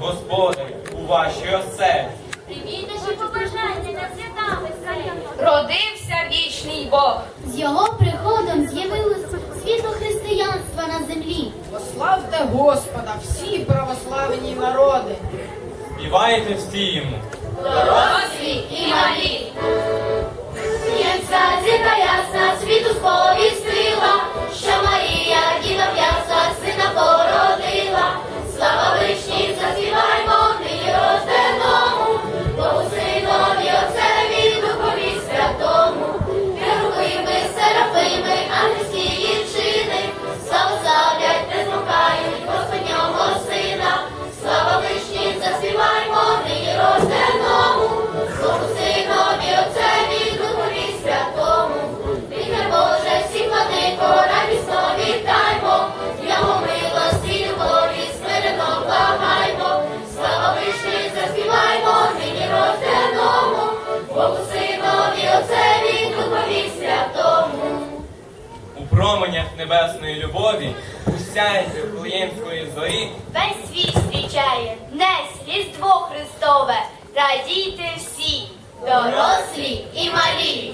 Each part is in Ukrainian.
Господи, у вашій оселі. Прийміть наші побажання на свята веселі. Родився вічний Бог. З його приходом з'явилось світло християнства на землі. Пославте Господа, всі православні народи. Співайте всі йому. Дорослі і малі. Променях небесної любові, усяйте Вифлеємської зорі, Весь світ зустрічає, днес Різдво Христове. Радійте всі. Дорослі і малі.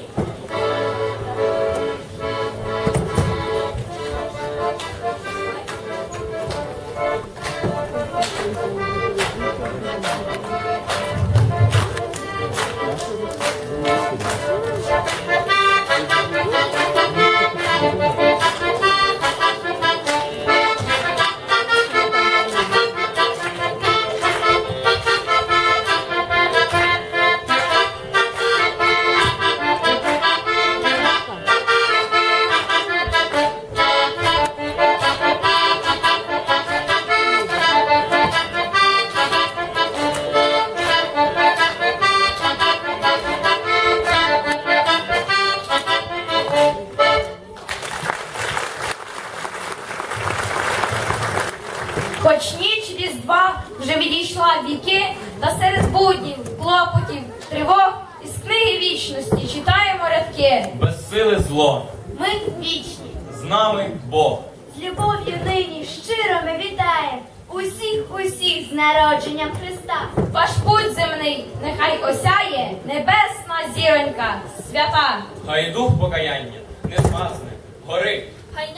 Хоч ніч різдва вже відійшла віки, та серед буднів, клопотів, тривог із книги вічності читаємо рядки. без сили зло, Ми вічні. з нами Бог. З любов'ю нині щиро ми вітаємо усіх усіх з народженням Христа. Ваш путь земний нехай осяє небесна зіронька свята. Хай дух покаяння не згасне, гори. Хай